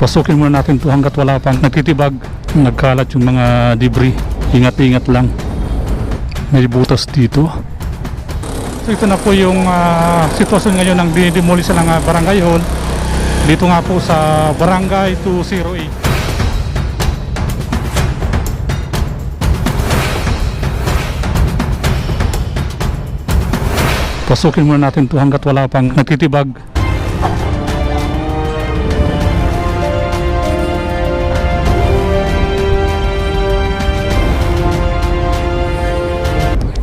Pasukin muna natin to hanggat wala pang nagtitibag. Nagkalat yung mga debris. Ingat-ingat lang. May butas dito. So ito na po yung ah, sitwasyon ngayon ng dinidemolish ng ah, barangay hall. Dito nga po sa barangay 208. Pasukin muna natin to hanggat wala pang nagtitibag.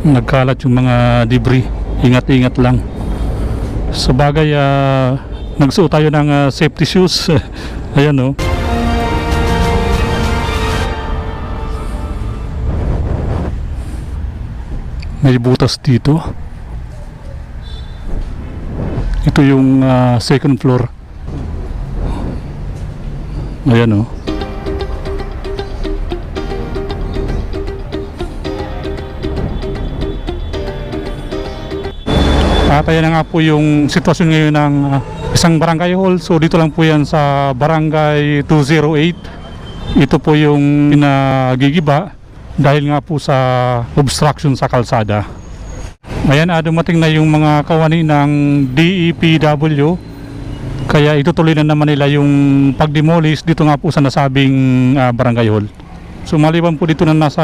Nagkalat yung mga debris. Ingat-ingat lang. Sa bagay, ah, nagsuot tayo ng ah, safety shoes. Ayan oh. May butas dito. Ito yung ah, second floor. Ayan oh. At ayan na nga po yung sitwasyon ngayon ng ah, isang barangay hall. So dito lang po yan sa barangay 208. Ito po yung nagigiba dahil nga po sa obstruction sa kalsada. Ayan, ah, dumating na yung mga kawani ng DEPW. Kaya itutuloy na naman nila yung pagdemolish dito nga po sa nasabing ah, barangay hall. So maliban po dito na nasa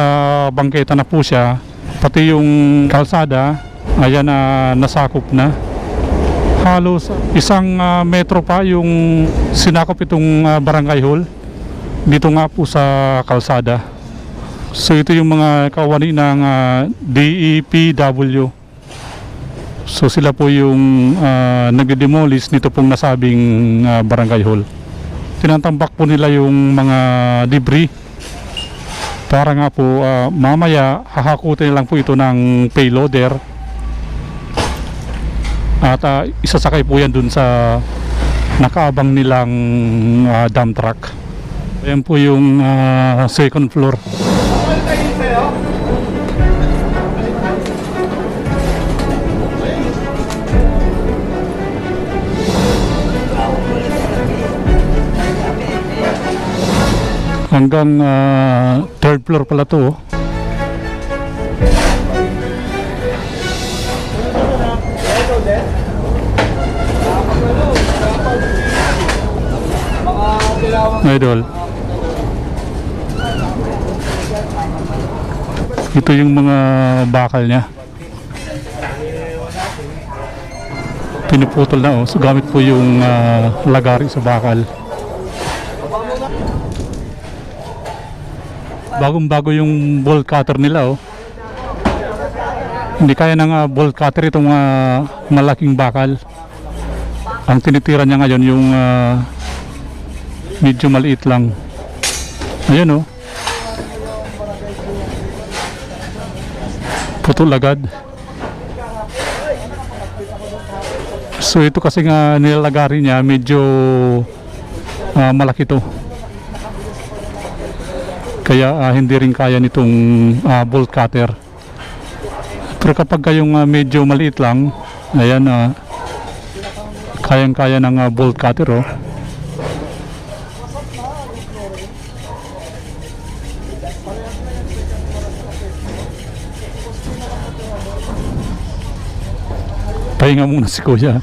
bangketa na po siya, pati yung kalsada, ayan na nasakop na. Halos isang ah, metro pa yung sinakop itong ah, barangay hall dito nga po sa kalsada. So ito yung mga kawani ng ah, DEPW. So sila po yung uh, nagde-demolish nito pong nasabing ah, barangay hall. Tinatambak po nila yung mga debris para nga po ah, mamaya hahakutin lang po ito ng payloader at ah, isasakay po yan dun sa nakaabang nilang ah, dump truck. Ayan po yung ah, second floor. Hanggang ah, third floor pala to. oh. Idol. Ito yung mga bakal niya. Pinuputol na oh. So gamit po yung ah, lagari sa bakal. Bagong bago yung bolt cutter nila oh. Hindi kaya ng ah, bolt cutter itong ah, malaking bakal. Ang tinitira niya ngayon yung ah, medyo maliit lang. Ayan oh. Putol agad. So ito kasi nga nilalagari niya medyo ah, malaki to. Kaya ah, hindi rin kaya nitong ah, bolt cutter. Pero kapag kayong ah, medyo maliit lang, ayan ah, kayang-kaya ng ah, bolt cutter oh. Pahinga muna si kuya.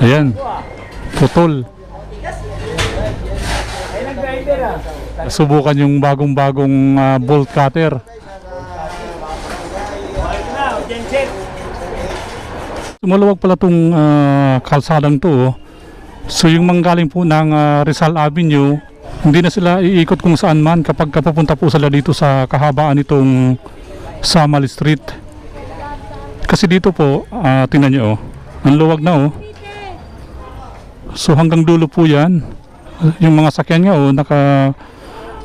Ayan. Putol. Subukan yung bagong-bagong ah, bolt cutter. Maluwag pala tong ah, kalsadang to. oh. So yung manggaling po ng ah, Rizal Avenue, hindi na sila iikot kung saan man kapag kapupunta po sila dito sa kahabaan nitong Samal Street. Kasi dito po, ah, tingnan nyo, oh, ang luwag na oh. So hanggang dulo po yan. Yung mga sakyan nga oh, naka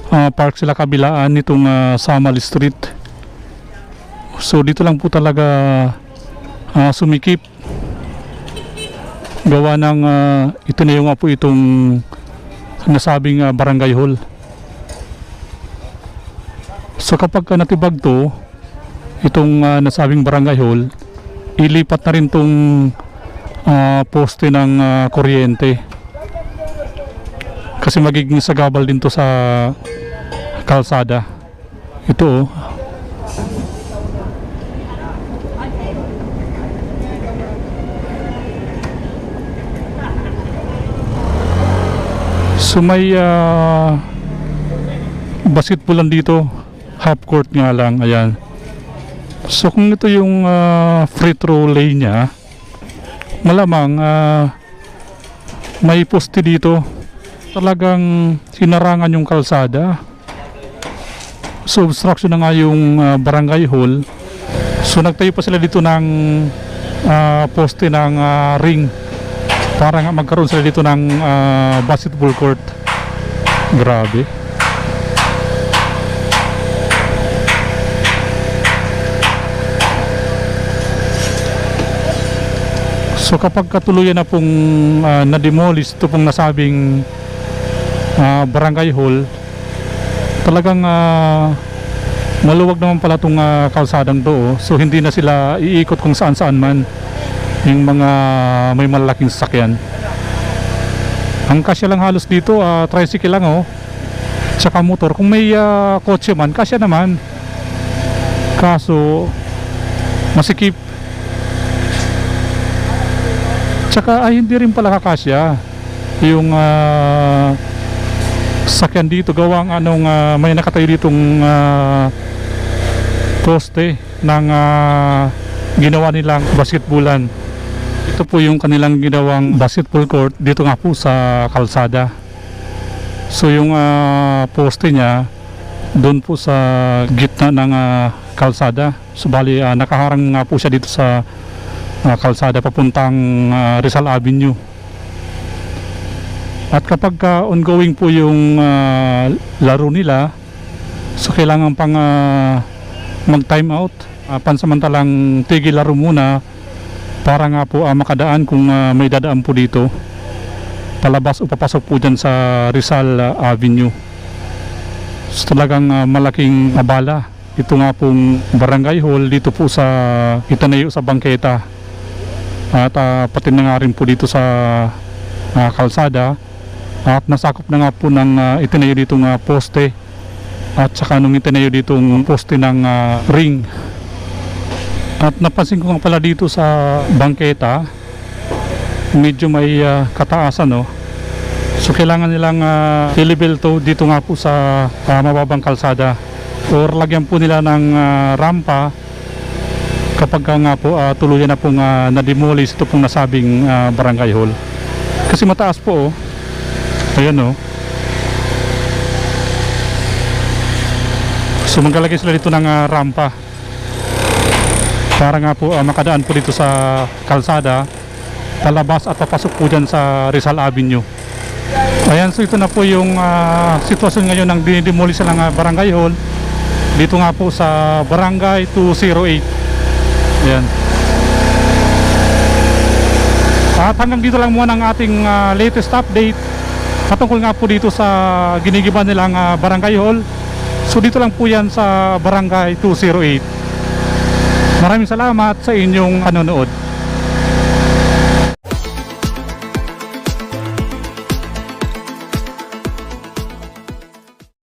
ah, park sila kabilaan nitong ah, Samal Street. So dito lang po talaga ah, sumikip. Gawa ng ah, ito na yung nga po itong nasabing ah, barangay hall. So kapag ka natibag to, itong ah, nasabing barangay hall, ilipat na rin tong ah, poste ng ah, kuryente. Kasi magiging sagabal din to sa kalsada. Ito oh. So may ah, basketballan dito. Half court nga lang. Ayan. So kung ito yung ah, free throw lane niya, malamang ah, may poste dito. Talagang hinarangan yung kalsada. So obstruction na nga yung ah, barangay hall. So nagtayo pa sila dito ng ah, poste ng ah, ring para nga magkaroon sila dito ng ah, basketball court. Grabe. So kapag katuluyan na pong ah, na-demolish ito pong nasabing ah, barangay hall, talagang ah, maluwag naman pala itong ah, kalsadang to. oh. So hindi na sila iikot kung saan saan man yung mga may malalaking sasakyan. Ang kasya lang halos dito, ah, tricycle lang oh. Tsaka motor. Kung may ah, kotse man, kasya naman. Kaso, masikip. Tsaka ay hindi rin pala kakasya yung ah, sakyan dito gawang anong ah, may nakatayo ditong ah, poste ng ah, ginawa nilang basketballan. Ito po yung kanilang ginawang basketball court dito nga po sa kalsada. So yung ah, poste niya doon po sa gitna ng ah, kalsada. So bali ah, nakaharang nga po siya dito sa ah, kalsada papuntang ah, Rizal Avenue. At kapag ah, ongoing po yung ah, laro nila, so kailangan pang ah, mag-time out, ah, pansamantalang tigil laro muna para nga po ah, makadaan kung ah, may dadaan po dito palabas o papasok po dyan sa Rizal ah, Avenue. So talagang ah, malaking abala. Ito nga pong barangay hall dito po sa itanayo sa bangketa. At ah, pati na nga rin po dito sa ah, kalsada. At nasakop na nga po ng ah, itinayo dito nga poste. At saka nung itinayo ditong poste ng ah, ring. At napansin ko nga pala dito sa bangketa, medyo may ah, kataasan no. So kailangan nilang uh, to dito nga po sa ah, mababang kalsada or lagyan po nila ng ah, rampa kapag ka nga po ah, tuluyan na pong uh, na-demolish ito pong nasabing ah, barangay hall. Kasi mataas po oh. Ayan oh. So maglalagay sila dito ng ah, rampa para nga po ah, makadaan po dito sa kalsada palabas at papasok po dyan sa Rizal Avenue ayan so ito na po yung ah, sitwasyon ngayon ng dinidemolish ng ah, barangay hall dito nga po sa barangay 208 ayan. At hanggang dito lang muna ang ating ah, latest update patungkol nga po dito sa ginigiban nilang ah, barangay hall. So dito lang po yan sa barangay 208 Maraming salamat sa inyong panonood.